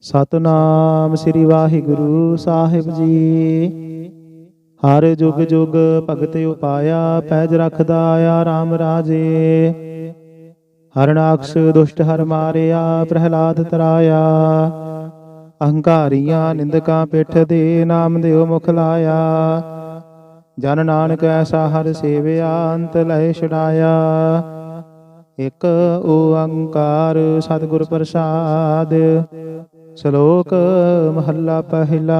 ਸਤਨਾਮ ਸ੍ਰੀ ਵਾਹਿਗੁਰੂ ਸਾਹਿਬ ਜੀ। ਹਰ ਜੁਗ ਜੁਗ ਭਗਤ ਉਪਾਇਆ, ਪੈਜ ਰਖਦਾ ਆਇਆ RAM ਰਾਜੇ। ਹਰਨਾਕਸ਼ ਦੁਸ਼ਟ ਹਰ ਮਾਰਿਆ, ਪ੍ਰਹਿਲਾਦ ਤਰਾਇਆ। ਅਹੰਕਾਰੀਆਂ ਨਿੰਦਕਾਂ ਪਿੱਠ ਦੇ ਨਾਮ ਦਿਓ ਮੁਖ ਲਾਇਆ। ਜਨ ਨਾਨਕ ਐਸਾ ਹਰ ਸੇਵਿਆ, ਅੰਤ ਲੈ ਛਡਾਇਆ। ਇਕ ਓੰਕਾਰ ਸਤਿਗੁਰ ਪ੍ਰਸਾਦ। ਸ਼ਲੋਕ ਮਹੱਲਾ ਪਹਿਲਾ।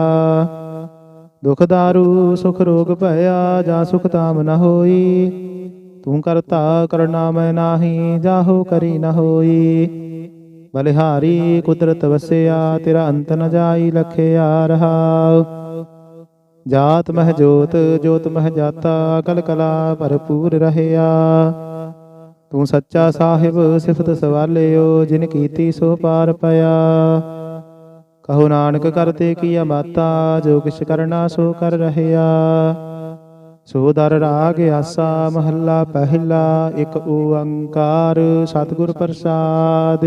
ਦੁਖ ਦਾਰੂ, ਸੁਖ ਰੋਗ ਭਇਆ ਜਾ ਸੁਖ ਤਾਮ ਨ ਹੋਈ, ਤੂੰ ਕਰਤਾ ਕਰਨਾ ਮੈਂ ਨਾਹੀ, ਜਾਹੋ ਕਰੀ ਨ ਹੋਈ। ਬਲਿਹਾਰੀ ਕੁਦਰਤ ਵਸਿਆ, ਤੇਰਾ ਅੰਤ ਨ ਜਾਈ ਲਖਿਆ ਰਹਾ। ਜਾਤ ਮਹਿ ਜੋਤ ਜੋਤ ਮਹਿ ਜਾਤਾ ਕਲ ਕਲਾ ਭਰਪੂਰ ਰਹਿਆ। ਤੂੰ ਸੱਚਾ ਸਾਹਿਬ, ਸਿਫਤ ਸਵਾਲਿਓ, ਜਿਨ ਕੀਤੀ ਸੋ ਪਾਰ ਪਿਆ। ਕਹੋ ਨਾਨਕ ਕਰਤੇ ਕੀਆ ਮਾਤਾ, ਜੋ ਕਿਛ ਕਰਨਾ ਸੋ ਕਰ ਰਹਿਆ। ਸੋ ਦਰ ਰਾਗ ਆਸਾ, ਮਹੱਲਾ ਪਹਿਲਾ, ਇੱਕ ਓੰਕਾਰ ਸਤਿਗੁਰ ਪ੍ਰਸਾਦ।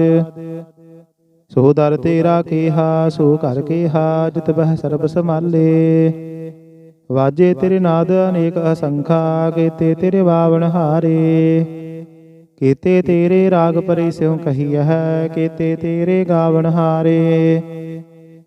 ਸੋ ਦਰ ਤੇਰਾ ਕੀਹਾ, ਸੋ ਘਰ ਕੀਹਾ, ਜਿਤ ਬਹਿ ਸਰਬ ਸਮਾਲੇ ਵਾਜੇ ਤੇਰੇ ਨਾਦ ਅਨੇਕ ਅਸੰਖਾ, ਕੀਤੇ ਤੇਰੇ ਬਾਵਨ ਹਾਰੇ। ਕੀਤੇ ਤੇਰੇ ਰਾਗ ਪਰਿ ਸਿਉ ਕਹੀਐ ਕੀਤੇ ਤੇਰੇ ਗਾਵਨ ਹਾਰੇ।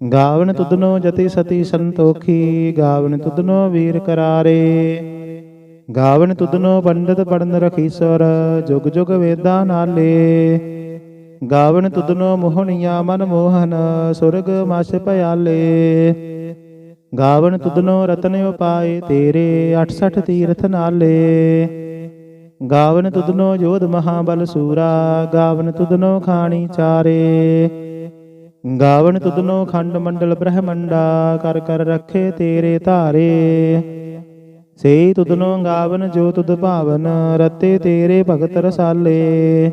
ਗਾਵਨ ਤੁਧਨੋ ਜਤੀ ਸਤੀ ਸੰਤੋਖੀ, ਗਾਵਨ ਤੁਧਨੋ ਵੀਰ ਕਰਾਰੇ। ਗਾਵਨ ਤੁਧਨੋ ਪੰਡਤ ਪੜਨ ਰਖੀਸਰ ਜੁਗ ਜੁਗ ਵੇਦਾਂ ਨਾਲੇ। ਗਾਵਨ ਤੁਧਨੋ ਮੋਹਣੀਆਂ ਮਨ ਮੋਹਨ, ਸੁਰਗ ਮਸ ਭਿਆਲੇ ਗਾਵਨ ਤੁਧਨੋ ਰਤਨ ਉਪਾਏ ਤੇਰੇ 68 ਤੀਰਥ ਨਾਲੇ। ਗਾਵਨ ਤੁਧਨੋ ਜੋਧ ਮਹਾਬਲ ਸੂਰਾ, ਗਾਵਨ ਤੁਧਨੋ ਖਾਣੀ ਚਾਰੇ। ਗਾਵਨ ਤੁਧਨੋ ਖੰਡ ਮੰਡਲ ਬ੍ਰਹਮੰਡਾ, ਕਰ ਕਰ ਰੱਖੇ ਤੇਰੇ ਧਾਰੇ। ਸੇ ਤੁਧਨੋ ਗਾਵਨ ਜੋ ਤੁਧ ਭਾਵਨ, ਰਤੇ ਤੇਰੇ ਭਗਤ ਰਸਾਲੇ।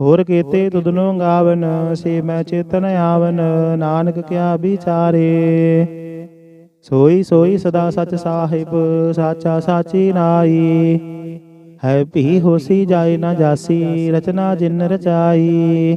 ਹੋਰ ਕੀਤੇ ਤੁਧਨੋ ਗਾਵਨ, ਸੇ ਮੈਂ ਚੇਤਨ ਆਵਨ, ਨਾਨਕ ਕਿਆ ਵਿਚਾਰੇ। ਸੋਈ ਸੋਈ ਸਦਾ ਸਚ ਸਾਹਿਬ, ਸਾਚਾ ਸਾਚੀ ਨਾਈ। ਹੈ ਭੀ ਹੋਸੀ ਜਾਏ ਨਾ ਜਾਸੀ, ਰਚਨਾ ਜਿਨ ਰਚਾਈ।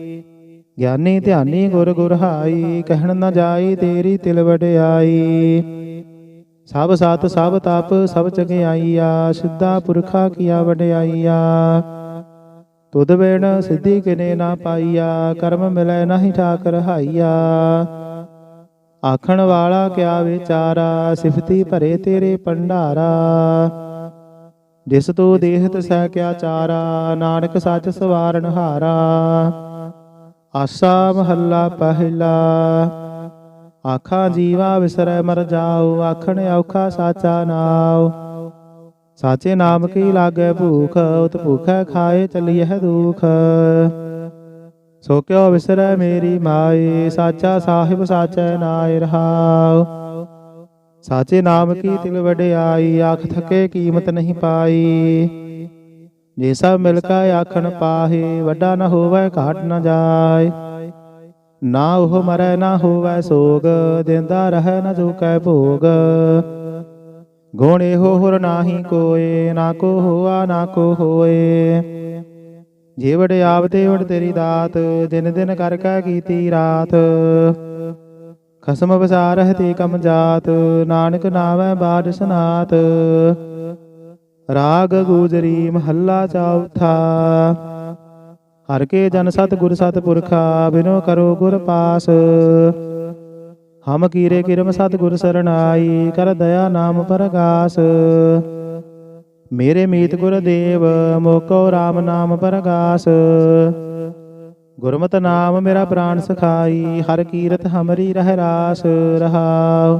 ਗਿਆਨੀ ਧਿਆਨੀ ਗੁਰ ਗੁਰ ਹਾਈ ਕਹਿਣ ਨਾ ਜਾਈ ਤੇਰੀ ਤਿਲ ਵਡਿਆਈ। ਸਭ ਸਤ, ਸਭ ਤਪ, ਸਭ ਚੰਗਿਆਈਆ, ਸਿੱਧਾ ਪੁਰਖਾ ਕੀਆ ਵਡਿਆਈਆ। ਤੁਧ ਵੇਣ ਸਿੱਧੀ ਕਿਨੇ ਨਾ ਪਾਈਆ, ਕਰਮ ਮਿਲੈ ਨਹੀਂ ਠਾਕ ਰਹਾਈਆ ਆਖਣ ਵਾਲਾ ਕਿਆ ਵਿਚਾਰਾ, ਸਿਫਤੀ ਭਰੇ ਤੇਰੇ ਭੰਡਾਰਾ। ਜਿਸ ਤੂੰ ਦੇਹਤ ਸਹਿ ਕਿਆ ਚਾਰਾ, ਨਾਨਕ ਸੱਚ ਸਵਾਰਨ ਹਾਰਾ। ਆਸਾ ਮਹੱਲਾ ਪਹਿਲਾ। ਆਖਾਂ ਜੀਵਾ ਵਿਸਰੈ ਮਰ ਜਾਉ ਆਖਣ ਔਖਾ ਸਾਚਾ ਨਾਉ। ਸਾਚੇ ਨਾਮ ਕੀ ਲਾਗੈ ਭੂਖ, ਉਤ ਭੂਖੈ ਖਾਏ ਚਲੀਐ ਦੁਖ। ਸੋ ਕਿਉ ਵਿਸਰੈ ਮੇਰੀ ਮਾਏ ਸਾਚਾ ਸਾਹਿਬ ਸਾਚੈ ਨਾਇ ਰਹਾਉ। ਸਾਚੇ ਨਾਮ ਕੀ ਤਿਲ ਵਡਿਆਈ, ਆਖ ਥਕੇ ਕੀਮਤ ਨਹੀਂ ਪਾਈ। ਜੇ ਸਭ ਮਿਲ ਕੇ ਆਖਣ ਪਾਹੇ, ਵੱਡਾ ਨਾ ਹੋਵੇ ਘਾਟ ਨਾ ਜਾਏ। ਨਾ ਉਹ ਮਰੈ, ਨਾ ਹੋਵੇ ਸੋਗ ਦਿੰਦਾ ਰਹਿ ਨਾ ਜੋ ਕੈ ਭੋਗ। ਗੁਣ ਇਹੋ ਹੋਰ ਨਾਹੀ ਕੋਏ, ਨਾ ਕੋ ਹੋਆ, ਨਾ ਕੋ ਹੋਏ। ਜੇ ਵਡ ਆਵਤੇ ਵਡ ਤੇਰੀ ਦਾਤ ਦਿਨ ਦਿਨ ਕਰ ਕੈ ਕੀਤੀ ਰਾਤ। ਖਸਮ ਵਸਾਰਹਿ ਤੇ ਕਮ ਜਾਤ, ਨਾਨਕ ਨਾਵੈ ਬਾਦ ਸਨਾਤ। ਰਾਗ ਗੂਜਰੀ ਮਹੱਲਾ ਚੌਥਾ। ਹਰ ਕੇ ਜਨ ਸਤ ਗੁਰ ਸਤ ਪੁਰਖਾ ਬਿਨੋ ਕਰੋ ਗੁਰ ਪਾਸ। ਹਮ ਕੀਰੇ ਕਿਰਮ ਸਤ ਗੁਰ ਸਰਣਾਈ, ਕਰ ਦਇਆ ਨਾਮ ਪਰਗਾਸ। ਮੇਰੇ ਮੀਤ ਗੁਰ ਦੇਵ, ਮੋਕੋ RAM ਨਾਮ ਪਰਗਾਸ। ਗੁਰਮਤਿ ਨਾਮ ਮੇਰਾ ਪ੍ਰਾਨ ਸਖਾਈ, ਹਰ ਕੀਰਤ ਹਮਰੀ ਰਹਿ ਰਾਸ ਰਹਾਉ।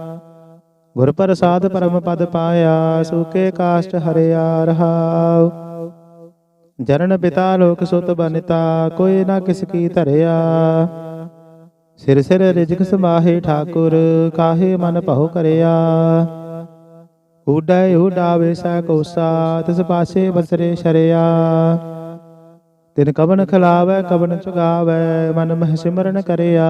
ਗੁਰ ਪ੍ਰਸਾਦ ਪਰਮ ਪਦ ਪਾਇਆ, ਸੁਕੇ ਕਾਸ਼ਟ ਹਰਿਆ ਰਹਾਉ। ਜਰਨ ਪਿਤਾ ਲੋਕ ਸੁਤ ਬਨਿਤਾ, ਕੋਈ ਨਾ ਕਿਸ ਕੀ ਧਰਿਆ। ਸਿਰ ਸਿਰ ਰਿਜਕ ਸਮਾਹੇ ਠਾਕੁਰ, ਕਾਹੇ ਮਨ ਭਉ ਕਰਿਆ। ਉਡੈ ਉਡਾਵੇ ਸਾ ਕੋਸਾ, ਤਿਸ ਪਾਸੇ ਬਸਰੇ ਸ਼ਰਿਆ। ਤਿਨ ਕਵਨ ਖਲਾਵੈ, ਕਵਨ ਚੁਗਾਵੈ, ਮਨ ਮਹਿ ਸਿਮਰਨ ਕਰਿਆ।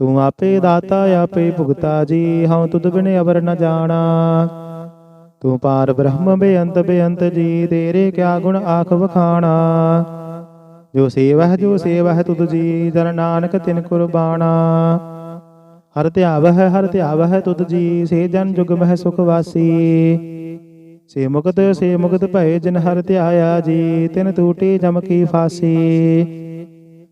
ਤੂੰ ਆਪੇ ਦਾਤਾ, ਆਪੇ ਭੁਗਤਾ ਜੀ, ਹਉ ਤੁਧ ਬਿਨ ਅਵਰ ਨ ਜਾਣਾ। ਤੂੰ ਪਾਰ ਬ੍ਰਹਮ ਬੇਅੰਤ ਬੇਅੰਤ ਜੀ, ਤੇਰੇ ਕਿਆ ਗੁਣ ਆਖ ਵਖਾਣਾ। ਜੋ ਸੇਵਹਿ ਜੋ ਸੇਵਹਿ ਤੁਧ ਜੀ ਜਨ ਨਾਨਕ ਤਿਨ ਕੁਰਬਾਨਾ ਹਰ ਧਿਆਵਹਿ ਹਰ ਧਿਆਵਹਿ ਤੁਧ ਜੀ, ਸੇ ਜਨ ਜੁਗ ਮਹਿ ਸੁਖ ਵਾਸੀ। ਸੇ ਮੁਕਤ ਸੇ ਮੁਕਤ ਭਏ ਜਿਨ ਹਰ ਧਿਆਇਆ ਜੀ, ਤਿਨ ਟੂਟੀ ਜਮ ਕੀ ਫਾਸੀ।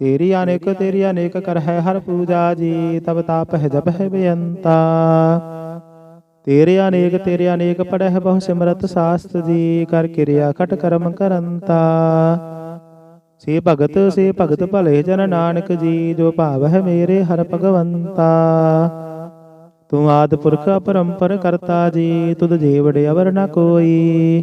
ਤੇਰੀ ਅਨੇਕ ਤੇਰੀ ਅਨੇਕ ਕਰ ਹੈ ਹਰ ਪੂਜਾ ਜੀ, ਤਬ ਤਾਪ ਹੈ ਜਪ ਹੈ ਬੇਅੰਤਾ। ਤੇਰੇ ਅਨੇਕ ਤੇਰੇ ਅਨੇਕ ਪੜਹਿ ਬਹੁ ਸਿਮਰਤ ਸਾਸਤ ਜੀ, ਕਰ ਕਿਰਿਆ ਖਟ ਕਰਮ ਕਰੰਤਾ। ਸੇ ਭਗਤ ਸੇ ਭਗਤ ਭਲੇ ਜਨ ਨਾਨਕ ਜੀ, ਜੋ ਭਾਵ ਹੈ ਮੇਰੇ ਹਰ ਭਗਵੰਤਾ। ਤੂੰ ਆਦ ਪੁਰਖ ਅਪਰੰਪਰ ਕਰਤਾ ਜੀ, ਤੁਧ ਜੀਵੜ ਅਵਰ ਨ ਕੋਈ।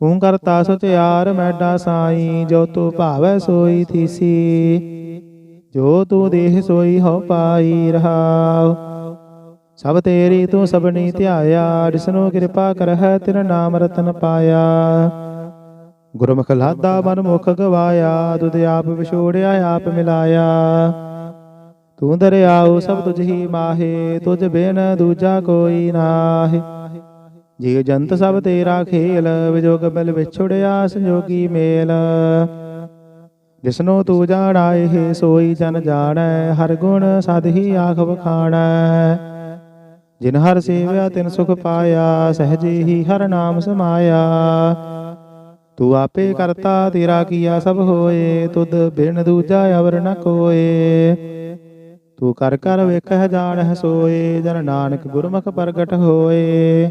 ਤੂੰ ਕਰਤਾ ਸਚਿਆਰ ਮੈਡਾ ਸਾਈ, ਜੋ ਤੂੰ ਭਾਵੈ ਸੋਈ ਥੀਸੀ। ਜੋ ਤੂੰ ਦੇਹ ਸੋਈ ਹੋ ਪਾਈ ਰਹਾਉ। ਸਭ ਤੇਰੀ ਤੂੰ ਸਭਨੀ ਧਿਆਇਆ ਜਿਸਨੂੰ ਕਿਰਪਾ ਕਰਹਿ ਤਿਨ ਨਾਮ ਰਤਨ ਪਾਇਆ। ਗੁਰਮੁਖ ਲਾਦਾ ਮਨ ਮੁਖ ਗਵਾਇਆ ਤੁਧ ਆਪ ਵਿਛੋੜਿਆ, ਆਪ ਮਿਲਾਇਆ। ਤੂੰ ਦਰਿਆਉ ਸਭ ਤੁਝ ਹੀ ਮਾਹੇ, ਤੁਝ ਬਿਨ ਦੂਜਾ ਕੋਈ ਨਾਹੀ। ਜੀਵ ਜੰਤ ਸਭ ਤੇਰਾ ਖੇਲ, ਵਿਜੋਗ ਬਲ ਵਿਛੁੜਿਆ ਸੰਜੋਗੀ ਮੇਲ। ਜਿਸਨੂੰ ਤੂੰ ਜਾਣਾਏ ਸੋਈ ਜਨ ਜਾਣੈ, ਹਰ ਗੁਣ ਸਦ ਹੀ ਆਖ ਵਖਾਣੈ ਜਿਨ ਹਰ ਸੇਵਿਆ, ਤਿਨ ਸੁਖ ਪਾਇਆ, ਸਹਜੇ ਹੀ ਹਰ ਨਾਮ ਸਮਾਇਆ। ਤੂੰ ਆਪੇ ਕਰਤਾ, ਤੇਰਾ ਕੀਆ ਸਭ ਹੋਏ, ਤੁਧ ਬਿਨ ਦੂਜਾ ਅਵਰ ਨ ਕੋਏ। ਤੂੰ ਕਰ ਕਰ ਵੇਖਹਿ, ਜਾਣਹਿ ਸੋਏ, ਜਨ ਨਾਨਕ ਗੁਰਮੁਖ ਪ੍ਰਗਟ ਹੋਏ।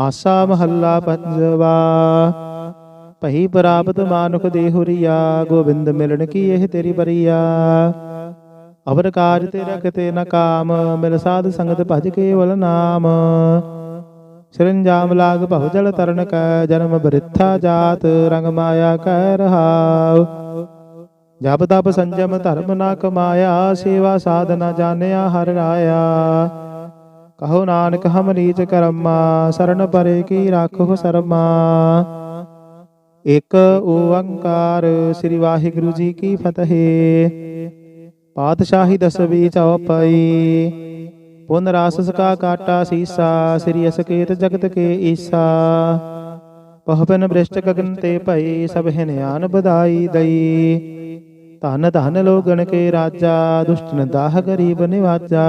ਆਸਾ ਮਹੱਲਾ ਪੰਜਵਾ। ਭਈ ਪ੍ਰਾਪਤ ਮਾਨੁਖ ਦੇਹੁਰੀਆ ਗੋਬਿੰਦ ਮਿਲਣ ਕੀ ਇਹ ਤੇਰੀ ਬਰੀਆ। ਅਵਰ ਕਾਜ ਤੇ ਰਖਤੇ ਨ ਕਾਮ, ਮਿਲ ਸਾਧ ਸੰਗਤ ਭਜ ਕੇਵਲ ਨਾਮ। ਸਿਰੰਜਾਮ ਲਾਗ ਭਵ ਜਲ ਤਰਨ ਕੈ, ਜਨਮ ਬ੍ਰਿਥਾ ਜਾਤ, ਰੰਗ ਮਾਇਆ ਕਹਿ ਰਹਾਉ। ਜਪ ਤਪ ਸੰਜਮ ਧਰਮ ਨਾ ਕਮਾਇਆ, ਸੇਵਾ ਸਾਧਨਾ ਜਾਣਿਆ ਹਰ ਰਾਇਆ। ਕਹੋ ਨਾਨਕ, ਹਮ ਨੀਚ ਕਰਮਾ ਸਰਨ ਪਰੇ ਕੀ ਰਾਖੋ ਸਰਮਾ। ਇਕ ਓੰਕਾਰ ਸ੍ਰੀ ਵਾਹਿਗੁਰੂ ਜੀ ਕੀ ਫਤਿਹ। ਪਾਤਸ਼ਾਹੀ ਦਸਵੀ ਚਉਪਈ। ਪੁਨ ਰਾਸ ਕਾ ਕਾਟਾ ਸੀਸਾ, ਸ੍ਰੀ ਅਸਕੇਤ ਜਗਤ ਕੇ ਈਸਾ। ਪਹਪਨ ਬ੍ਰਿਸ਼ਟ ਗਗਨ ਤੇ ਭਈ, ਸਭ ਹਿਨਿਆਨ ਬਧਾਈ ਦਈ। ਧਨ ਧਨ ਲੋਗਣ ਕੇ ਰਾਜਾ ਦੁਸ਼ਟਨ ਦਾਹ ਗਰੀਬ ਨਿਵਾਜਾ।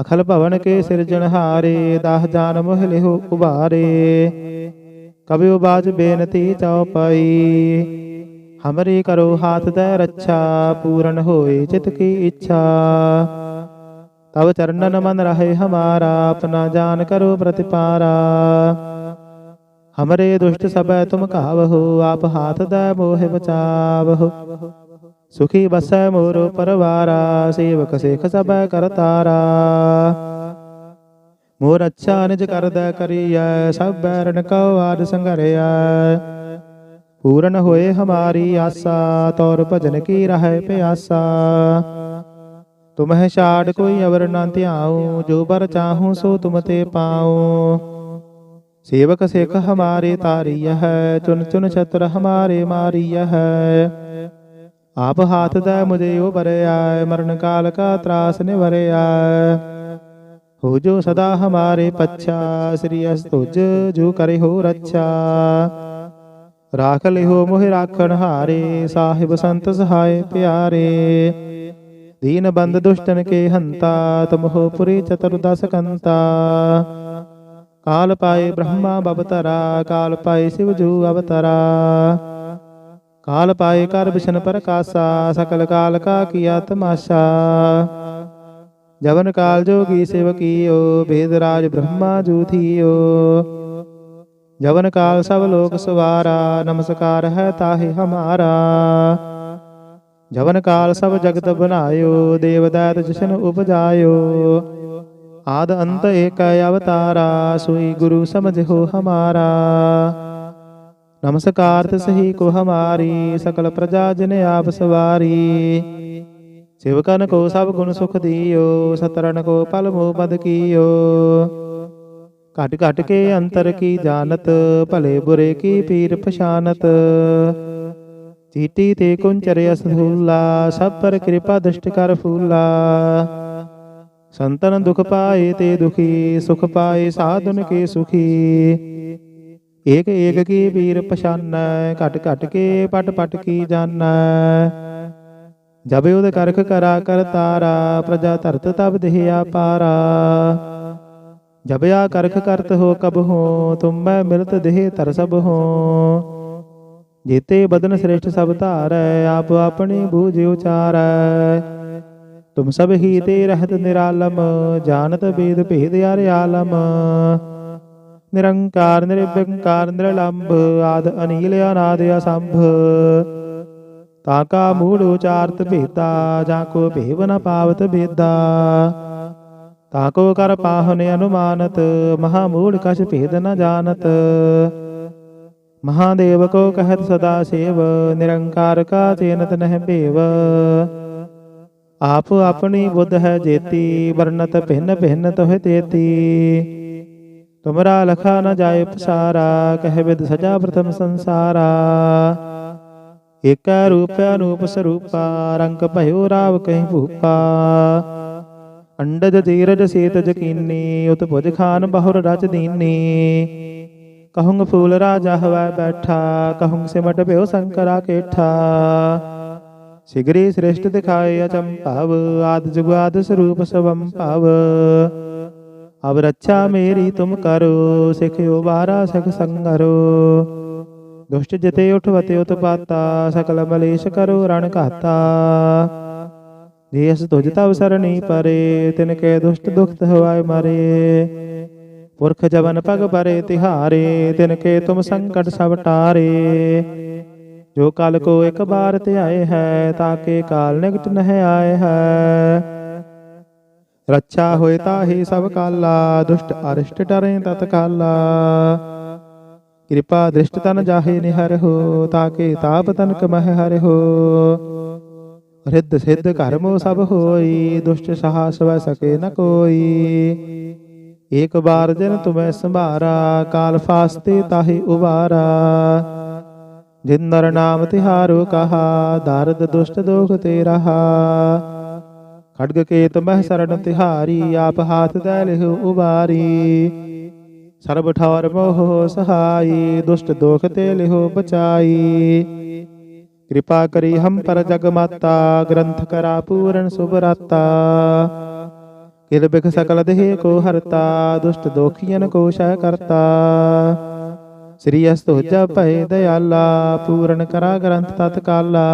ਅਖਲ ਭਵਨ ਕੇ ਸਿਰਜਣਹਾਰੇ ਦਾਹ ਜਾਨ ਲਿਹੁ ਉਬਾਰੇ ਕਬਿਉ ਬਾਜ ਬੇਨਤੀ ਚਉਪਈ ਹਮਰੀ ਕਰੋ ਹਾਥ ਦੇ ਰੱਛਾ, ਪੂਰਨ ਹੋਏ ਚਿਤ ਕੀ ਇੱਛਾ। ਤਬ ਚਰਨਨ ਮਨ ਰਹੇ ਹਮਾਰਾ, ਆਪਣਾ ਜਾਨ ਕਰੋ ਪ੍ਰਤਿਪਾਰਾ। ਹਮਰੇ ਦੁਸ਼ਟ ਸਭੈ ਤੁਮ ਕਾਵਹੋ ਆਪ ਹਾਥ ਦਾ ਮੋਹ ਬਚਾਵਹੋ। ਸੁਖੀ ਬਸੈ ਮੋਰ ਪਰਵਾਰਾ, ਸੇਵਕ ਸੇਖ ਸਭੈ ਕਰਤਾਰਾ ਮੋਰ ਅੱਛਾ ਨਿਜ ਕਰਦਾ ਕਰੀਐ, ਸਭ ਬੈਰਨ ਕਉ ਆਦ ਸੰਘਰਿਆ ਪੂਰਨ ਹੋਏ ਹਮਾਰੀ ਆਸਾ, ਤੌਰ ਭਜਨ ਕੀ ਰਹਿ ਪਿਆਸਾ। ਤੁਮਹਿ ਛਾੜ ਕੋਈ ਅਵਰ ਨਾ ਧਿਆਉ, ਜੋ ਬਰ ਚਾਹੂੰ ਸੋ ਤੁਮ ਤੇ ਪਾਉ। ਸੇਵਕ ਸਿੱਖ ਹਮਾਰੇ ਤਾਰੀय ਹੈ ਚੁਨ ਚੁਨ ਛਤਰ ਹਮਾਰੇ ਮਾਰੀय ਹੈ ਆਪ ਹਾਥ ਦਾ ਮੁਝੇ ਉਹ ਬਰਿਆ ਮਰਨ ਕਾਲ ਕਾ ਤਰਾਸ ਨਿਵਰਿਆ। ਹੋ ਜੋ ਸਦਾ ਹਮਾਰੇ ਪੱਛਾ, ਸ੍ਰੀ ਅਸ ਜੋ ਕਰੇ ਹੋ ਰੱਛਾ। ਰਾਖ ਲਿਓ ਮੋਹਿ ਰਾਖਣ ਹਾਰੇ, ਸਾਹਿਬ ਸੰਤ ਸਹਾਇ ਪਿਆਰੇ। ਦੀਨ ਬੰਦ ਦੁਸ਼ਟਨ ਕੇ ਹੰਤਾ ਤਮਹੁ ਪੁਰੀ ਚਤੁਰਦਸ ਕੰਤਾ। ਕਾਲ ਪਾਏ ਬ੍ਰਹਮਾ ਬਵਤਰਾ, ਕਾਲ ਪਾਏ ਸਿਵ ਜੂ ਅਵਤਰਾ। ਕਾਲ ਪਾਏ ਕਰ ਬਿਸ਼ਨ ਪ੍ਰਕਾਸ਼ਾ, ਸਕਲ ਕਾਲ ਕਾ ਕੀਆ ਤਮਾਸ਼ਾ ਜਵਨ ਕਾਲ ਜੋਗੀ ਸੇਵਕੀਓ ਭੇਦ ਰਾਜ ਬ੍ਰਹਮਾ ਜੂ ਥੀਓ ਜਵਨ ਕਾਲ ਸਭ ਲੋਕ ਸਵਾਰਾ, ਨਮਸਕਾਰ ਹੈ ਤਾਹੇ ਹਮਾਰਾ। ਜਵਨ ਕਾਲ ਸਭ ਜਗਤ ਬਨਾਇਓ, ਦੇਵਦਾਤ ਜਸ਼ਨ ਉਪਜਾਇਓ। ਆਦ ਅੰਤ ਏਕ ਅਵਤਾਰਾ, ਸੋਈ ਗੁਰੂ ਸਮਝੋ ਹਮਾਰਾ। ਨਮਸਕਾਰ ਸਹੀ ਕੋ ਹਮਾਰੀ, ਸਕਲ ਪ੍ਰਜਾ ਜਿਨ ਆਪ ਸਵਾਰੀ। ਸਿਵਕਨ ਕੋ ਸਭ ਗੁਣ ਸੁਖ ਦਿਓ ਸਤਰਨ ਕੋ ਪਲ ਮੋਹ ਬਦ ਕੀਓ। ਘਟ ਘਟ ਕੇ ਅੰਤਰ ਕੀ ਜਾਣਤ, ਭਲੇ ਬੁਰੇ ਕੀ ਪੀਰ ਪਛਾਨਤ। ਚੀਟੀ ਤੇ ਕੁੰਚਰ ਅਸਧੂਲਾ ਸਭ ਪਰ ਕਿਰਪਾ ਦ੍ਰਿਸ਼ਟ ਕਰ ਫੂਲਾ। ਸੰਤਨ ਦੁਖ ਪਾਏ ਤੇ ਦੁਖੀ, ਸੁਖ ਪਾਏ ਸਾਧਨ ਕੇ ਸੁਖੀ। ਏਕ ਏਕ ਕੀ ਵੀਰ ਪਛਾਨੈ, ਘਟ ਘਟ ਕੇ ਪਟ ਪਟ ਕੀ ਜਾਣੈ ਜਬ ਉਦ ਕਰਖ ਕਰਾ ਕਰ ਤਾਰਾ, ਪ੍ਰਜਾ ਧਰਤ ਤਬ ਦੇਹਿਆ ਪਾਰਾ। ਜਬ ਆ ਕਰਖ ਕਰਤ ਹੋ ਕਬ ਹੋ, ਤੁਮ ਮੈਂ ਮਿਲਤ ਦੇਹ ਤਰ ਸਭ ਹੋ। ਜੀਤੇ ਬਦਨ ਸ੍ਰੇਸ਼ਟ ਸਭ ਧਾਰੈ, ਆਪ ਆਪਣੀ ਬੂਝ ਉਚਾਰੈ। ਤੁਮ ਸਭ ਹੀ ਤੇ ਰਹਿਤ ਨਿਰਾਲਮ, ਜਾਣਤ ਬੇਦ ਭੇਦ ਅਰ ਆਲਮ। ਨਿਰੰਕਾਰ ਨਿਰਭੰਕਾਰ ਨਿਰਲੰਭ ਆਦ ਅਨੀਲ ਅਨਾਦ ਅਸੰਭ। ਤਾ ਕਾ ਮੂੜ ਉਚਾਰਤ ਭੇਦਾ, ਜਾਂ ਕੋ ਭੇਵ ਨ ਪਾਵਤ ਬੇਦਾ ਤਾ ਕੋ ਕਰ ਪਾਹਨ ਅਨੁਮਾਨਤ, ਮਹਾ ਮੂੜ ਕਛ ਭੇਦ ਨ ਜਾਣਤ। ਮਹਾਦੇਵ ਕੋ ਕਹਿਤ ਸਦਾ ਸੇਵ, ਨਿਰੰਕਾਰ ਕਾ ਚੇਨਤ ਨਹਿ ਭੇਵ। ਆਪ ਆਪਣੀ ਬੁੱਧ ਹੈ ਜੇਤੀ ਵਰਨਤ ਭਿੰਨ ਭਿੰਨ ਤੋਹਿ ਤੇਤੀ। ਤੁਮਰਾ ਲਖਾ ਨ ਜਾਏ ਪਸਾਰਾ ਕਹਿ ਵਿਦ ਸਜਾ ਪ੍ਰਥਮ ਸੰਸਾਰਾ। ਏਕੈ ਰੂਪ ਅਨੂਪ ਸਰੂਪਾ, ਰੰਗ ਭਇਓ ਰਾਵ ਕਹੀਂ ਭੂਪਾ। ਅੰਡਜ ਜੀਰਜ ਸੇਤਜ ਕੀਨੀ ਉਤ ਭੁਜ ਖਾਨ ਬਹੁਰ ਰਚ ਦੀਨੀ। ਕਹੂੰਗ ਫੂਲ ਰਾਜਾ ਹਵਾ ਬੈਠਾ, ਕਹੂੰਗ ਸਿਮਟ ਭਇਓ ਸੰਕਰਾ ਕੇਠਾ। ਸਿਗਰੀ ਸ੍ਰਿਸ਼ਟ ਦਿਖਾਏ ਅਚੰਭਵ, ਆਦ ਜੁਗਾਦ ਸਰੂਪ ਸਵੰ ਭਵ ਅਬ ਰੱਛਾ ਮੇਰੀ ਤੁਮ ਕਰੋ ਸਿਖਿਓ ਬਾਰਾ ਸਖ ਸੰਗਰੋ। ਦੁਸ਼ਟ ਜਿਤੇ ਉਠਵਤੇ ਉਤਪਾਤਾ, ਸਕਲ ਮਲੇਸ਼ ਕਰੋ ਰਣ ਘਾਤਾ। ਜੇਸ ਤੁਜ ਤਵ ਸਰਣੀ ਪਰੇ, ਤਿਨ ਕੇ ਦੁਸ਼ਟ ਦੁਖਤ ਹਵਾਏ ਮਾਰੇ। ਪੁਰਖ ਜਵਨ ਪਗ ਪਰੇ ਤਿਹਾਰੇ, ਤਿਨ ਕੇ ਤੁਮ ਸੰਕਟ ਸਭ ਟਾਰੇ। ਜੋ ਕਾਲ ਕੋ ਇੱਕ ਬਾਰ ਧਿਆਏ ਹੈ ਤਾਕੇ ਕਾਲ ਨਿਕਟ ਨਹਿ ਆਏ ਹੈ। ਰੱਛਾ ਹੋਏ ਤਾਹੀ ਸਭ ਕਾਲਾ ਦੁਸ਼ਟ ਅਰਿਸ਼ਟ ਟਰੇ ਤਤ ਕਾਲਾ। ਕਿਰਪਾ ਦ੍ਰਿਸ਼ਟ ਤਨ ਜਾਹੇ ਨਿਹਰ ਹੋ ਤਾਕੇ ਤਾਪ ਤਨਕ ਮਹਿ ਹਰਿ ਹੋ। ਰਿੱਧ ਸਿੱਧ ਕਰਮੋ ਸਭ ਹੋਈ ਦੁਸ਼ਟ ਸਾਹਸ ਵੈ ਸਕੇ ਨ ਕੋਈ। ਏਕ ਬਾਰ ਜਨ ਤੁਮੈ ਸੰਭਾਰਾ ਕਾਲ ਫਾਸਤੇ ਤਾਹੇ ਉਬਾਰਾ ਜਿਨ ਨਰ ਨਾਮ ਤਿਹਾਰੋ ਕਹਾ ਦਰਦ ਦੁਸ਼ਟ ਦੋਖ ਤੇ ਰਹਾ ਖੜਗ ਕੇਤ ਮਹਿ ਸਰਣ ਤਿਹਾਰੀ, ਆਪ ਹਾਥ ਦੈ ਲਿਹੁ ਉਬਾਰੀ। ਸਰਬ ਠਾਰ ਮੋਹ ਸਹਾਈ, ਦੁਸ਼ਟ ਦੋਖ ਤੇ ਲਿਹੁ ਬਚਾਈ। ਕਿਰਪਾ ਕਰੀ ਹਮ ਪਰ ਜਗ ਮਾਤਾ, ਗ੍ਰੰਥ ਕਰਾ ਪੂਰਨ ਸੁਭ ਰਾਤਾ। ਕਿਰਬਿਕ ਸਕਲ ਦੇਹ ਕੋ ਹਰਤਾ, ਦੁਸ਼ਟ ਦੋਖੀਨ ਕੋ ਸ਼ੈ ਕਰਤਾ। ਸ੍ਰੀ ਅਸਤੁ ਜਪ ਭੈ ਦਇਆਲਾ, ਪੂਰਨ ਕਰਾ ਗ੍ਰੰਥ ਤਤਕਾਲਾ।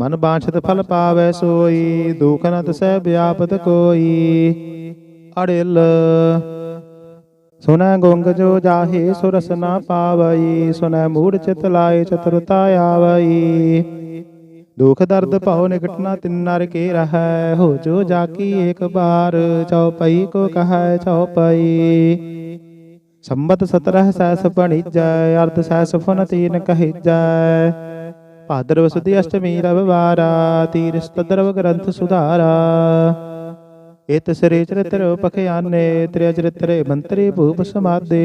ਮਨ ਬਾਛਤ ਫਲ ਪਾਵੈ ਸੋਈ, ਦੁਖ ਨ ਤਸੈ ਵਿਆਪਤ ਕੋਈ। ਅੜਿਲ, ਸੁਨੈ ਗੁੰਗ ਜੋ ਜਾਹੇ ਸੁਰਸ ਨਾ ਪਾਵਈ, ਸੁਨੈ ਮੂੜ ਚਿਤ ਲਾਏ ਚਤੁਰਤਾ ਆਵਈ। ਦੁਖ ਦਰਦ ਭਉ ਨਿਕਟ ਨਾ ਤਿੰਨਰ ਕੇ ਰਹੈ, ਹੋ ਜੋ ਜਾਕੀ ਏਕ ਬਾਰ ਚਉਪਈ ਕੋ ਕਹੈ ਚਉਪਈ ਸੰਬਤ ਸਤਰਹ ਸੈਸ ਬਣੀਜੈ, ਅਰਧ ਸੈਸ ਫਨ ਤੀਨ ਕਹਿਜੈ। ਭਾਦਰਵ ਸੁਦੀ ਅਸ਼ਟਮੀ ਰਵਿਵਾਰਾ ਤੀਰ ਸਤਦਰਵ ਗ੍ਰੰਥ ਸੁਧਾਰਾ ਇਤ ਸ੍ਰੀ ਚਰਿਤ੍ਰ ਪਖਿਆਨੇ ਤ੍ਰਿਆ ਚਰਿਤਰੇ ਮੰਤਰੀ ਭੂਪ ਸਮਾਦੇ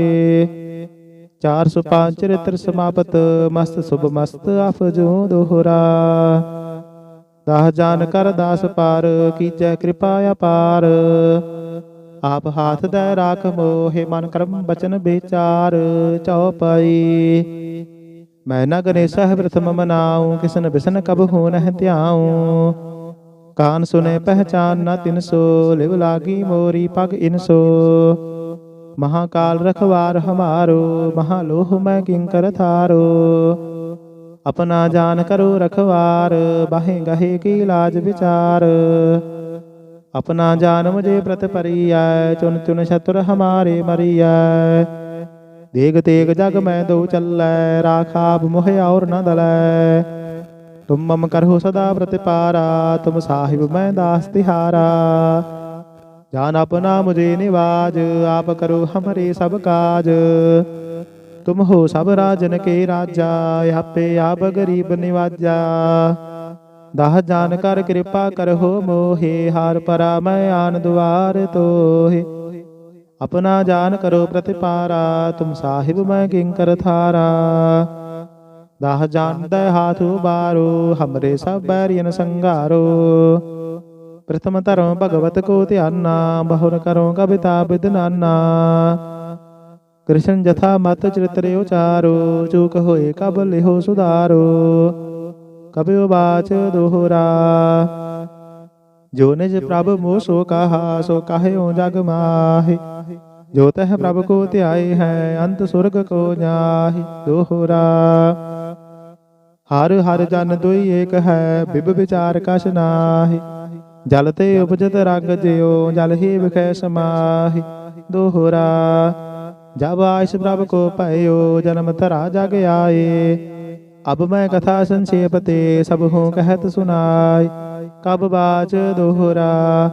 405 ਚਰਿਤ੍ਰ ਸਮਾਪਤ ਮਸਤ ਸੁਭ ਮਸਤ ਆਫ ਜੋ ਦੋਹਰਾ ਦਾਹ ਜਾਨ ਕਰ ਦਾਸ ਪਾਰ ਕੀਜੈ ਕਿਰਪਾ ਅਪਾਰ ਆਪ ਹਾਥ ਦਾ ਰਾਖ ਮੋਹਿ ਮਨ ਕਰਮ ਬਚਨ ਵਿਚਾਰ ਚਉਪਈ ਮੈਂ ਨ ਗਣੇਸ਼ਹ ਪ੍ਰਥਮ ਮਨਾਉ ਕਿਸਨ ਬਿਸਨ ਕਬ ਹੋ ਨਹਿ ਧਿਆਉ। ਕਾਨ ਸੁਨੇ ਪਹਿਚਾਨ ਨ ਤਿਨ ਸੋ ਲਿਵ ਲਾਗੀ ਮੋਰੀ ਪਗ ਇਨਸੋ ਮਹਾਕਾਲ ਰਖਵਾਰ ਹਮਾਰੋ ਮਹਾਲੋਹ ਮੈਂ ਕਿੰਕਰ ਥਾਰੋ। ਆਪਣਾ ਜਾਨ ਕਰੋ ਰਖਵਾਰ ਬਾਹੇ ਗਹੇ ਕੀ ਲਾਜ ਵਿਚਾਰ। ਆਪਣਾ ਜਾਨ ਮੁਝੇ ਪ੍ਰਤ ਪਰੀਐ ਚੁਨ ਚੁਨ ਸ਼ਤੁਰ ਹਮਾਰੇ ਮਰੀਐ। ਦੇਗ ਤੇਗ ਜਗ ਮੈਂ ਦੋ ਚੱਲੈ ਰਾਖਾਬ ਮੋਹ ਔਰ ਨ ਦਲੈ। ਤੁਮ ਮਮ ਕਰਹੁ ਸਦਾ ਪ੍ਰਤਿਪਾਰਾ ਤੁਮ ਸਾਹਿਬ ਮੈਂ ਦਾਸ ਤਿਹਾਰਾ। ਜਾਨ ਆਪਣਾ ਮੁਝੇ ਨਿਵਾਜ ਆਪ ਕਰੋ ਹਮਰੇ ਸਭ ਕਾਜ। ਤੁਮ ਹੋ ਸਭ ਰਾਜਨ ਕੇ ਰਾਜਾ ਆਪੇ ਆਪ ਗਰੀਬ ਨਿਵਾਜਾ। ਦਾਹ ਜਾਨ ਕਰ ਕਿਰਪਾ ਕਰਹੁ ਮੋਹੇ ਹਾਰ ਪਰਾ ਮੈਂ ਆਨ ਦੁਆਰ ਤੋਹੇ। ਆਪਣਾ ਜਾਨ ਕਰੋ ਪ੍ਰਤਿਪਾਰਾ, ਤੁਮ ਸਾਹਿਬ ਮੈਂ ਕਿੰਕਰ ਥਾਰਾ। ਦਾਹ ਜਾਣਦਾ ਹਾਥ ਉਬਾਰੋ, ਹਮਰੇ ਸਭ ਬੈਰੀਨ ਸੰਘਾਰੋ। ਪ੍ਰਥਮ ਧਰਮ ਭਗਵਤ ਕੋ ਧਿਆਨਾ, ਬਹੁਰ ਕਰੋ ਕਬਿਤਾ ਬਿਦਨਾਨਾ ਕ੍ਰਿਸ਼ਨ ਜਥਾ ਮਤ ਚਰਿਤਰੇ ਉਚਾਰੋ, ਚੂਕ ਹੋਏ ਕਬ ਲਿਹੋ ਸੁਧਾਰੋ। ਕਬਿ ਬਾਚ ਦੋਹਰਾ। ਜੋ ਨਿਜ ਪ੍ਰਭ ਮੋਹ ਸੋ ਕਹਾ, ਸੋ ਕਹਿਓ ਜਗ ਮਾਹਿ। ਜੋ ਤਹ ਪ੍ਰਭ ਕੋ ਧਿਆਏ ਹੈ, ਅੰਤ ਸੁਰਗ ਕੋ ਜਾਹਿ, ਦੋਹਰਾ। ਹਰ ਹਰ ਜਨ ਦੁਈ ਏਕ ਹੈ, ਬਿਬ ਵਿਚਾਰ ਕਛ ਨਾਹਿ। ਜਲ ਤੇ ਉਪਜਤ ਰੰਗ ਜਿਉ, ਜਲ ਹੀ ਵਿਖੈ ਸਮਾਹਿ ਦੋਹਰਾ। ਜਬ ਆਇਸ ਪ੍ਰਭ ਕੋ ਭਇਓ, ਜਨਮ ਤਰਾ ਜਗ ਆਏ। ਅਬ ਮੈਂ ਕਥਾ ਸੰਖੇਪ ਤੇ ਸਭ ਹੂੰ ਕਹਿਤ ਸੁਨਾਈ ਕਬ ਬਾਚ ਦੋਹਰਾ।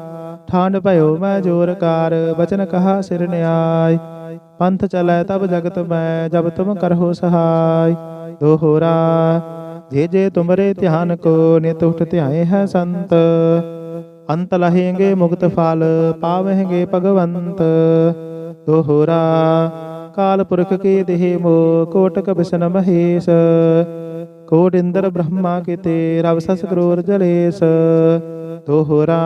ਠਾਂਡ ਭਇਓ ਮੈਂ ਜੋਰ ਕਾਰ, ਬਚਨ ਕਹਾ ਸਿਰ ਨਿਆਇ ਪੰਥ ਚਲੈ ਤਬ ਜਗਤ ਮੈਂ, ਜਬ ਤੁਮ ਕਰਹੁ ਸਹਾਈ। ਦੋਹਰਾ ਜੇ ਜੇ ਤੁਮਰੇ ਧਿਆਨ ਕੋ, ਨਿਤ ਉਠ ਧਿਆਏ ਹੈ ਸੰਤ। ਅੰਤ ਲਹੇਂਗੇ ਮੁਕਤ ਫਲ, ਪਾਵਹਿੰਗੇ ਭਗਵੰਤ। ਦੋਹਰਾ ਕਾਲ ਪੁਰਖ ਕੇ ਦੇਹ ਮੋ, ਕੋਟਕ ਬਿਸ਼ਨ ਮਹੇਸ਼। ਕੋਟ ਇੰਦਰ ਬ੍ਰਹਮਾ ਕੀਤੇ, ਰਵ ਸਸ ਕਰੋਰ ਜਲੇਸ ਦੋਹਰਾ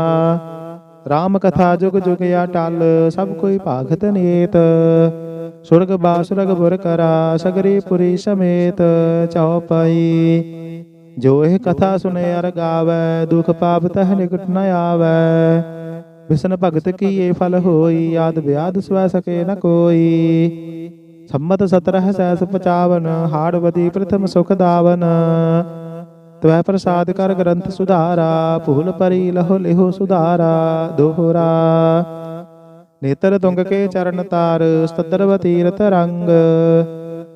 ਰਾਮ ਕਥਾ ਜੁਗ ਜੁਗ ਟਲ ਸਭ ਕੋਈ ਭਾਗਤ ਨੀਤ ਸੁਰਗ ਬਾਸੁਰਗ ਬੁਰ ਕਰਾ ਸਗਰੀ ਪੁਰੀ ਸਮੇਤ ਚਉਪਈ ਜੋ ਇਹ ਕਥਾ ਸੁਨੇ ਅਰ ਗਾਵੈ ਦੁਖ ਪਾਪ ਤਹ ਨਿਕਟ ਨ ਆਵੈ ਵਿਸ਼ਨ ਭਗਤ ਕੀ ਇਹ ਫਲ ਹੋਈ ਆਦ ਵਿਆਦ ਸਵੈ ਸਕੇ ਨ ਕੋਈ ਸੰਮਤ 17 ਸੈਸ 55 ਹਾੜਵਦੀ ਪ੍ਰਥਮ ਸੁਖ ਦਾਵਨ ਤਵੈ ਪ੍ਰਸਾਦ ਕਰ ਗ੍ਰੰਥ ਸੁਧਾਰਾ, ਭੂਲ ਪਰੀ ਲਹੋ ਲਿਹੋ ਸੁਧਾਰਾ, ਦੋਹਰਾ। ਨੇਤਰ ਤੁੰਗ ਕੇ ਚਰਨ ਤਾਰ ਸਤਦਰ ਤੀਰਥ ਰੰਗ।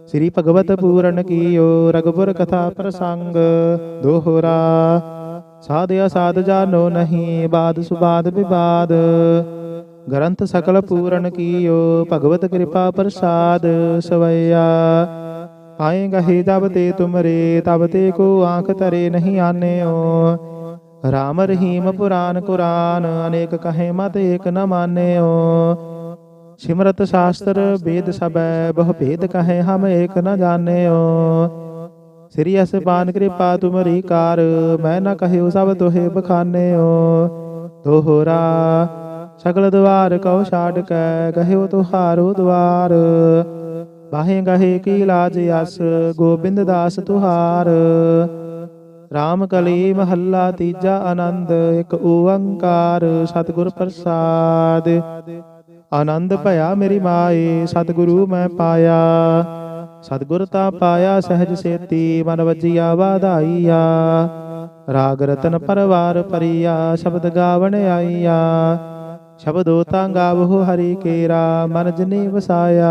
ਸ੍ਰੀ ਭਗਵਤ ਪੂਰਨ ਕੀਓ ਰਗਪੁਰ ਕਥਾ ਪ੍ਰਸੰਗ, ਦੋਹਰਾ। ਸਾਧਿਆ ਸਾਧ ਜਾਨੋ ਨਹੀਂ, ਬਾਦ ਸੁਬਾਦ ਵਿਵਾਦ। ਗ੍ਰੰਥ ਸਕਲ ਪੂਰਨ ਕੀਓ, ਭਗਵਤ ਕਿਰਪਾ ਪ੍ਰਸਾਦ ਸਵਈਆ ਆਏ ਗਹੇ ਜਬ ਤੇ ਤੁਮਰੇ, ਤਬ ਤੇ ਕੋ ਆਂਖ ਤਰੇ ਨਹੀਂ ਆਨਿਓ। ਰਾਮ ਰਹੀਮ ਪੁਰਾਨ ਕੁਰਾਨ, ਅਨੇਕ ਕਹੇ ਮਤ ਏਕ ਨ ਮਾਨਿਓ। ਸਿਮਰਤ ਸ਼ਾਸਤਰ ਵੇਦ ਸਬੈ, ਬਹੁ ਭੇਦ ਕਹੇ ਹਮ ਏਕ ਨ ਜਾਣਿਓ। ਸ੍ਰੀ ਅਸਪਾਨ ਕਿਰਪਾ ਤੁਮਰੀ ਕਾਰ, ਮੈਂ ਨ ਕਹਿਓ ਸਭ ਤੋਹੇ ਬਖਾਨਿਓ। ਦੋਹਰਾ, ਸਗਲ ਦਵਾਰ ਕਉ ਛਾੜ ਕੈ ਕਹਿਓ ਤੁਹਾਰੋ ਦਵਾਰ। ਬਾਹੇ ਗਹੇ ਕੀ ਲਾਜ ਅਸ ਗੋਬਿੰਦ ਦਾਸ ਤੁਹਾਰ। ਰਾਮ ਕਲੀ ਮਹੱਲਾ ਤੀਜਾ ਆਨੰਦ, ਇੱਕ ਓੰਕਾਰ, ਸਤਿਗੁਰ ਪ੍ਰਸਾਦ। ਆਨੰਦ ਭਇਆ ਮੇਰੀ ਮਾਏ, ਸਤਿਗੁਰੂ ਮੈਂ ਪਾਇਆ। ਸਤਿਗੁਰ ਤਾਂ ਪਾਇਆ ਸਹਿਜ ਸੇਤੀ, ਮਨ ਵਜੀਆ ਵਾਧਾਈਆ ਰਾਗ ਰਤਨ ਪਰਵਾਰ ਪਰੀਆ ਸ਼ਬਦ ਗਾਵਣ ਆਈਆ। ਸ਼ਬਦੋ ਤਾਂ ਗਾਵਹੁ ਹਰੀ ਕੇਰਾ, ਮਨ ਜਨੀ ਵਸਾਇਆ।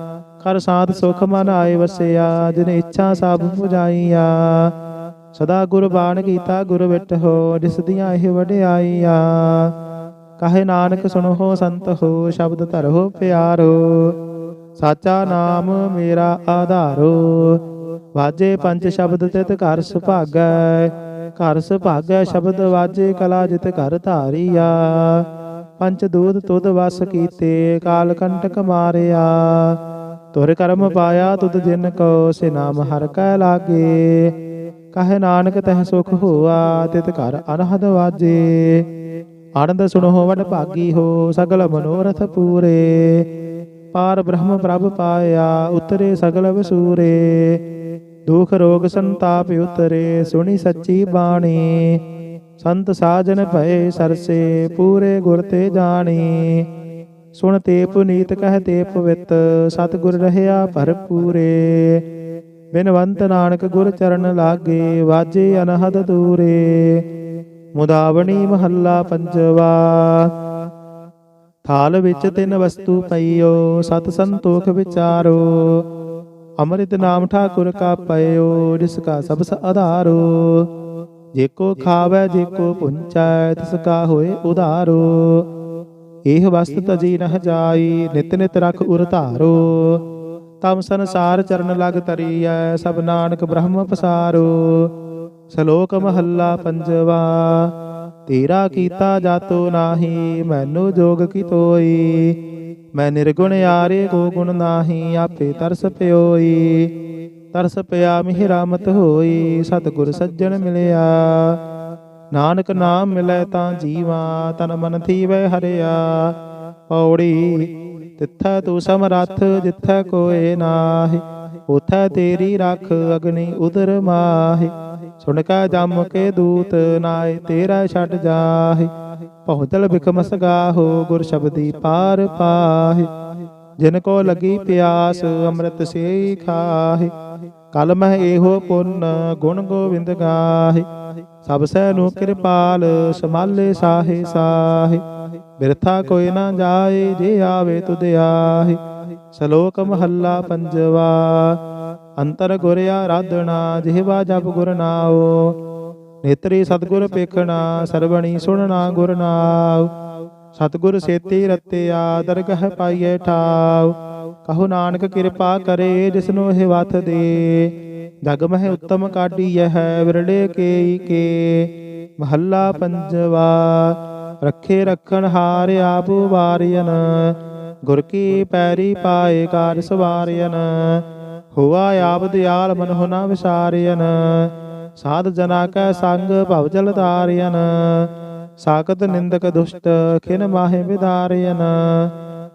ਕਰ ਸਾਧ ਸੁਖ ਮਨ ਆਏ ਵਸਿਆ, ਜਿਨ ਇੱਛਾ ਸਭ ਪੁਜਾਈਆ। ਸਦਾ ਗੁਰ ਬਾਣ ਕੀਤਾ ਗੁਰ ਵਿਟਹੁ ਜਿਸ ਦੀਆਂ ਇਹ ਵਡਿਆਈਆ। ਕਹੇ ਨਾਨਕ ਸੁਣੋ ਸੰਤ ਹੋ, ਸ਼ਬਦ ਧਰੋ ਪਿਆਰੋ। ਸਾਚਾ ਨਾਮ ਮੇਰਾ ਆਧਾਰੋ। ਵਾਜੇ ਪੰਜ ਸ਼ਬਦ ਤਿਤ ਘਰ ਸੁਭਾਗੈ। ਘਰ ਸੁਭਾਗੈ ਸ਼ਬਦ ਵਾਜੇ ਕਲਾ ਜਿਤ ਘਰ ਧਾਰੀਆ। ਪੰਚ ਦੂਤ ਤੁਧ ਵਸ ਕੀਤੇ, ਕਾਲ ਕੰਟਕ ਮਾਰਿਆ। ਤੁਰ ਕਰਮ ਪਾਇਆ ਤੁਧ ਜਿਨ ਕੋ ਸੇ ਨਾਮ ਹਰ ਕੈ ਲਾਗੇ। ਕਹੇ ਨਾਨਕ ਤਹ ਸੁਖ ਹੋਆ ਤਿਤ ਘਰ ਅਨਹਦ ਵਾਜੇ। ਆਨੰਦ ਸੁਣੋ ਵਡ ਭਾਗੀ ਹੋ ਸਗਲ ਮਨੋਰਥ ਪੂਰੇ। ਪਾਰ। ਬ੍ਰਹਮ ਪ੍ਰਭ ਪਾਇਆ ਉਤਰੇ ਸਗਲ ਵਸੂਰੇ। ਦੁਖ ਰੋਗ ਸੰਤਾਪ ਉਤਰੇ ਸੁਣੀ ਸੱਚੀ ਬਾਣੀ। ਸੰਤ ਸਾਜਨ ਭਏ ਸਰਸੇ ਪੂਰੇ ਗੁਰ ਤੇ ਜਾਣੀ। ਸੁਣ ਤੇ ਪੁਨੀਤ ਕਹਿ ਤੇ ਪਵਿੱਤ ਸਤਿਗੁਰ ਰਹਿਆ ਭਰਪੂਰੇ। ਬਿਨਵੰਤ ਨਾਨਕ ਗੁਰ ਚਰਨ ਲਾਗੇ, ਵਾਜੇ ਅਨਹਦ ਦੂਰੇ। ਮੁਦਾਵਣੀ ਮਹੱਲਾ ਪੰਜਵਾ। ਥਾਲ ਵਿੱਚ ਤਿੰਨ ਵਸਤੂ ਪਈਓ, ਸਤ ਸੰਤੋਖ ਵਿਚਾਰੋ। ਅੰਮ੍ਰਿਤ ਨਾਮ ਠਾਕੁਰ ਕਾ ਪਇਓ, ਜਿਸ ਕਾ ਸਬਸ ਆਧਾਰੋ। ਜੇ ਕੋ ਖਾਵੇ, ਜੇ ਕੋ ਪੁੰਚੈ, ਤਿਸ ਕਾ ਹੋਏ ਉਧਾਰੋ। ਇਹ ਵਸਤ ਤਜੀ ਨਹ ਜਾਈ, ਨਿਤ ਨਿਤ ਰਖ ਉਰ ਧਾਰੋ। ਤਮ ਸੰਸਾਰ ਚਰਨ ਲਗ ਤਰੀਐ, ਸਭ ਨਾਨਕ ਬ੍ਰਹਮ ਪਸਾਰੋ। ਸ਼ਲੋਕ ਮਹੱਲਾ ਪੰਜਵਾ, ਤੇਰਾ ਕੀਤਾ ਜਾਤੋ ਨਾਹੀ, ਮੈਨੂੰ ਜੋਗ ਕੀ ਤੋਈ। ਮੈਂ ਨਿਰਗੁਣ ਯਾਰੇ ਕੋ ਗੁਣ ਨਾਹੀ, ਆਪੇ ਤਰਸ ਪਿਓਈ। ਤਰਸ ਪਿਆ ਮਿਹਰਾਮਤ ਹੋਈ, ਸਤਿਗੁਰ ਸੱਜਣ ਮਿਲਿਆ। ਨਾਨਕ ਨਾਮ ਮਿਲੈ ਤਾਂ ਜੀਵਾ, ਤਨ ਮਨ ਥੀਵੈ ਹਰਿਆ। ਪੌੜੀ ਤਿੱਥੈ ਤੂੰ ਸਮਰੱਥ, ਜਿੱਥੈ ਕੋਏ ਨਾਹੀ, ਉਥੈ ਤੇਰੀ ਰੱਖ ਅਗਨੀ ਉਦਰ ਮਾਹੀ। ਸੁਣ ਕੈ ਜਮ ਕੇ ਦੂਤ ਨਾਏ, ਤੇਰਾ ਛੱਡ ਜਾਹੀ। ਪਹੁੰਚਲ ਬਿਕਮ ਸਗਾਹੋ, ਗੁਰ ਸ਼ਬਦੀ ਪਾਰ ਪਾਹੀ। ਜਿਨ ਕੋ ਲੱਗੀ ਪਿਆਸ, ਅੰਮ੍ਰਿਤ ਸੇ ਖਾਹਿ। ਕਲ ਮਹਿ ਇਹੋ ਪੁੰਨ ਗੁਣ ਗੋਬਿੰਦ ਗਾਹੀ। ਸਭ ਸੈ ਨੂੰ ਕਿਰਪਾਲ ਸਮਾਲੇ ਸਾਹੇ ਸਾਹੇ। ਬਿਰਥਾ ਕੋਈ ਨਾ ਜਾਏ, ਜੇ ਆਵੇ ਤੁਧ ਆਹੀ। ਸ਼ਲੋਕ ਮਹੱਲਾ ਪੰਜਵਾ, ਅੰਤਰ ਗੁਰ ਆਰਾਧਨਾ, ਜਿਹਵਾ ਜਪ ਗੁਰ ਨਾਉ। ਨੇਤਰੀ ਸਤਗੁਰ ਪੇਖਣਾ, ਸਰਵਣੀ ਸੁਣਨਾ ਗੁਰ ਨਾਉ। ਸਤਗੁਰ ਸੇਤੀ ਰਤਿਆ, ਦਰਗਹ ਪਾਈਏ ਠਾਉ। ਕਹੋ ਨਾਨਕ ਕਿਰਪਾ ਕਰੇ ਜਿਸਨੂੰ ਇਹ ਵਤ ਦੇ। ਜਗ ਮਹਿ ਉੱਤਮ ਕਾਢੀ ਹੈ ਵਿਰੜੇ ਕੇ ਕੇ। ਮਹੱਲਾ ਪੰਜਵਾ, ਰੱਖੇ ਰੱਖਣ ਹਾਰ ਆਪ ਵਾਰਿਅਨ। ਗੁਰ ਕੀ ਪੈਰੀ ਪਾਏ ਕਾਰ ਸਵਾਰਿਅਨ। ਹੋਆ ਆਪ ਦਿਆਲ ਮਨ ਹੋ ਨਾ ਵਿਸਾਰਿਅਨ। ਸਾਧ ਜਨਾ ਕੈ ਸੰਗ ਭਵ ਜਲ ਧਾਰਿਅਨ। ਸਾਕਤ ਨਿੰਦਕ ਦੁਸ਼ਟ ਖਿਨ ਮਾਹੇ ਵਿਦਾਰਿਅਨ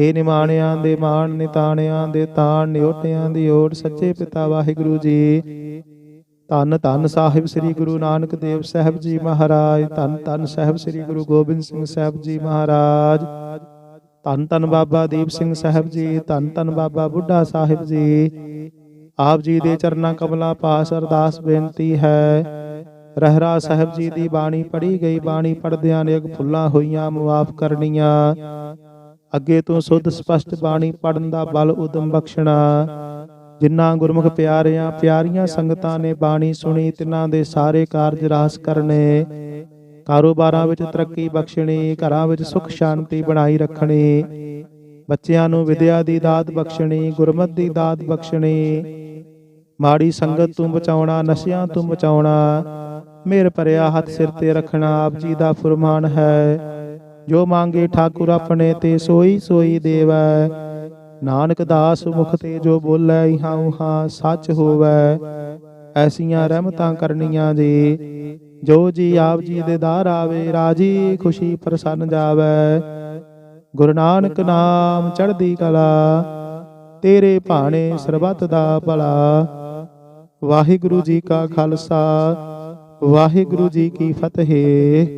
ਹੇ ਨਿਮਾਣਿਆਂ ਦੇ ਮਾਣ ਨਿਤਾਣਿਆਂ ਦੇ ਤਾਣ ਨਿਓਟਿਆਂ ਦੀ ਓਟ, ਸੱਚੇ ਪਿਤਾ ਵਾਹਿਗੁਰੂ ਜੀ। ਧੰਨ ਧੰਨ ਸਾਹਿਬ ਸ੍ਰੀ ਗੁਰੂ ਨਾਨਕ ਦੇਵ ਸਾਹਿਬ ਜੀ ਮਹਾਰਾਜ, ਧੰਨ ਧੰਨ ਸਾਹਿਬ ਸ੍ਰੀ ਗੁਰੂ ਗੋਬਿੰਦ ਸਿੰਘ ਸਾਹਿਬ ਜੀ ਮਹਾਰਾਜ। ਧੰਨ ਧੰਨ ਬਾਬਾ ਦੀਪ ਸਿੰਘ ਸਾਹਿਬ ਜੀ, ਧੰਨ ਧੰਨ ਬਾਬਾ ਬੁੱਢਾ ਸਾਹਿਬ ਜੀ। ਆਪ ਜੀ ਦੇ ਚਰਨਾਂ ਕਮਲਾਂ ਪਾਸ ਅਰਦਾਸ ਬੇਨਤੀ ਹੈ। ਰਹਿਰਾ ਸਾਹਿਬ ਜੀ ਦੀ ਬਾਣੀ ਪੜ੍ਹੀ ਗਈ, ਬਾਣੀ ਪੜਦਿਆਂ ਨੇ ਫੁੱਲਾਂ ਹੋਈਆਂ, ਮੁਆਫ ਕਰਨੀਆਂ। ਅੱਗੇ ਤੋਂ ਸੁੱਧ ਸਪਸ਼ਟ ਬਾਣੀ ਪੜਨ ਦਾ ਬਲ ਉਦਮ ਬਖਸ਼ਣਾ। ਜਿਨ੍ਹਾਂ ਗੁਰਮੁਖ ਪਿਆਰਿਆਂ ਪਿਆਰੀਆਂ ਸੰਗਤਾਂ ਨੇ ਬਾਣੀ ਸੁਣੀ ਤਿਨਾਂ ਦੇ ਸਾਰੇ ਕਾਰਜ ਰਾਸ ਕਰਨੇ। ਕਾਰੋਬਾਰਾਂ ਵਿੱਚ ਤਰੱਕੀ ਬਖਸ਼ਣੀ ਘਰਾਂ ਵਿੱਚ ਸੁਖ ਸ਼ਾਂਤੀ ਬਣਾਈ ਰੱਖਣੀ। ਬੱਚਿਆਂ ਨੂੰ ਵਿਦਿਆ ਦੀ ਦਾਤ ਬਖਸ਼ਣੀ ਗੁਰਮਤਿ ਦੀ ਦਾਤ ਬਖਸ਼ਣੀ। ਮਾੜੀ ਸੰਗਤ ਤੋਂ ਬਚਾਉਣਾ ਨਸ਼ਿਆਂ ਤੋਂ ਬਚਾਉਣਾ। ਮੇਰ ਭਰਿਆ ਹੱਥ ਸਿਰ ਤੇ ਰੱਖਣਾ ਆਪ ਜੀ ਦਾ ਫਰਮਾਨ ਹੈ। ਜੋ ਮੰਗੇ ਠਾਕੁਰ ਆਪਣੇ ਤੇ ਸੋਈ ਸੋਈ ਦੇਵੈ। ਨਾਨਕ ਦਾਸ ਮੁਖ ਤੇ ਜੋ ਬੋਲੇ, ਇਹਾਂ ਉਹਾਂ ਸੱਚ ਹੋਵੈ। ਐਸੀਆਂ ਰਹਿਮਤਾਂ ਕਰਨੀਆਂ ਜੀ। ਜੋ ਜੀ ਆਪ ਜੀ ਦੇ ਦਾਰ ਆਵੇ, ਰਾਜੀ ਖੁਸ਼ੀ ਪ੍ਰਸੰਨ ਜਾਵੇ। ਗੁਰੂ ਨਾਨਕ ਨਾਮ ਚੜ੍ਹਦੀ ਕਲਾ, ਤੇਰੇ ਭਾਣੇ ਸਰਬੱਤ ਦਾ ਭਲਾ। ਵਾਹਿਗੁਰੂ ਜੀ ਕਾ ਖਾਲਸਾ, ਵਾਹਿਗੁਰੂ ਜੀ ਕੀ ਫਤਿਹ।